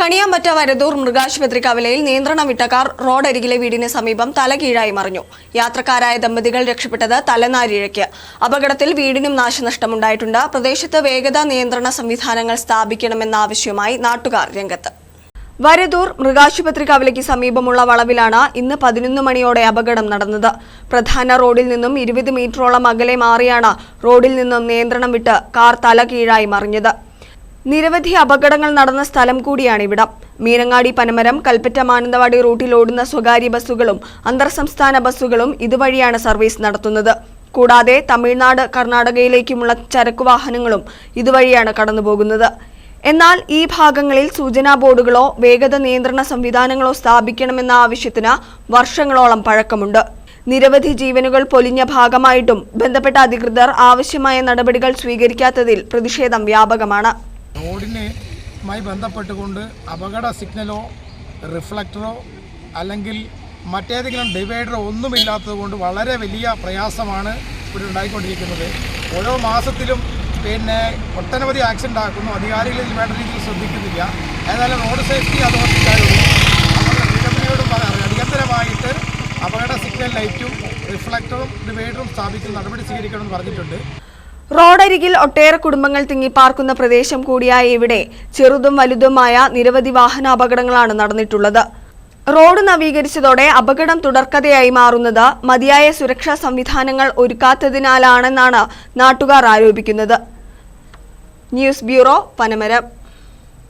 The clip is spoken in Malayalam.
കണിയാമ്പറ്റ വരദൂർ മൃഗാശുപത്രി കവലയിൽ നിയന്ത്രണം വിട്ട കാർ റോഡരികിലെ വീടിന് സമീപം തലകീഴായി മറിഞ്ഞു. യാത്രക്കാരായ ദമ്പതികൾ രക്ഷപ്പെട്ടത് തലനാരിഴയ്ക്ക്. അപകടത്തിൽ വീടിനും നാശനഷ്ടമുണ്ടായിട്ടുണ്ട്. പ്രദേശത്ത് വേഗത നിയന്ത്രണ സംവിധാനങ്ങൾ സ്ഥാപിക്കണമെന്ന ആവശ്യവുമായി നാട്ടുകാർ രംഗത്ത്. വരദൂർ മൃഗാശുപത്രി കവലയ്ക്ക് സമീപമുള്ള വളവിലാണ് ഇന്ന് പതിനൊന്ന് മണിയോടെ അപകടം നടന്നത്. പ്രധാന റോഡിൽ നിന്നും ഇരുപത് മീറ്ററോളം അകലെ മാറിയാണ് റോഡിൽ നിന്നും നിയന്ത്രണം വിട്ട് കാർ തലകീഴായി മറിഞ്ഞത്. നിരവധി അപകടങ്ങൾ നടന്ന സ്ഥലം കൂടിയാണ് ഇവിടം മീനങ്ങാടി പനമരം കൽപ്പറ്റ മാനന്തവാടി റൂട്ടിൽ ഓടുന്ന സ്വകാര്യ ബസ്സുകളും അന്തർ സംസ്ഥാന ബസ്സുകളും ഇതുവഴിയാണ് സർവീസ് നടത്തുന്നത്. കൂടാതെ തമിഴ്നാട് കർണാടകയിലേക്കുമുള്ള ചരക്കു വാഹനങ്ങളും ഇതുവഴിയാണ് കടന്നുപോകുന്നത്. എന്നാൽ ഈ ഭാഗങ്ങളിൽ സൂചനാ ബോർഡുകളോ വേഗത നിയന്ത്രണ സംവിധാനങ്ങളോ സ്ഥാപിക്കണമെന്ന ആവശ്യത്തിന് വർഷങ്ങളോളം പഴക്കമുണ്ട്. നിരവധി ജീവനുകൾ പൊലിഞ്ഞ ഭാഗമായിട്ടും ബന്ധപ്പെട്ട അധികൃതർ ആവശ്യമായ നടപടികൾ സ്വീകരിക്കാത്തതിൽ പ്രതിഷേധം വ്യാപകമാണ്. റോഡിനുമായി ബന്ധപ്പെട്ടുകൊണ്ട് അപകട സിഗ്നലോ റിഫ്ലക്ടറോ അല്ലെങ്കിൽ മറ്റേതെങ്കിലും ഡിവൈഡറോ ഒന്നുമില്ലാത്തതുകൊണ്ട് വളരെ വലിയ പ്രയാസമാണ് ഇവിടെ ഉണ്ടായിക്കൊണ്ടിരിക്കുന്നത്. ഓരോ മാസത്തിലും പിന്നെ ഒട്ടനവധി ആക്സിഡന്റ് ആക്കുന്നു. അധികാരികൾ ഇതിൽ വേണ്ട രീതിയിൽ ശ്രദ്ധിക്കുന്നില്ല. ഏതായാലും റോഡ് സേഫ്റ്റി അതോറിറ്റിക്കാരോടും പറയാം അടിയന്തരമായിട്ട് അപകട സിഗ്നൽ ലൈറ്റും റിഫ്ലക്ടറും ഡിവൈഡറും സ്ഥാപിക്കുന്ന നടപടി സ്വീകരിക്കണമെന്ന് പറഞ്ഞിട്ടുണ്ട്. റോഡരികിൽ ഒട്ടേറെ കുടുംബങ്ങൾ തിങ്ങിപ്പാർക്കുന്ന പ്രദേശം കൂടിയായ ഇവിടെ ചെറുതും വലുതുമായ നിരവധി വാഹനാപകടങ്ങളാണ് നടന്നിട്ടുള്ളത്. റോഡ് നവീകരിച്ചതോടെ അപകടം തുടർക്കഥയായി മാറുന്നത് മതിയായ സുരക്ഷാ സംവിധാനങ്ങൾ ഒരുക്കാത്തതിനാലാണെന്നാണ് നാട്ടുകാർ ആരോപിക്കുന്നത്. News bureau Panamaram.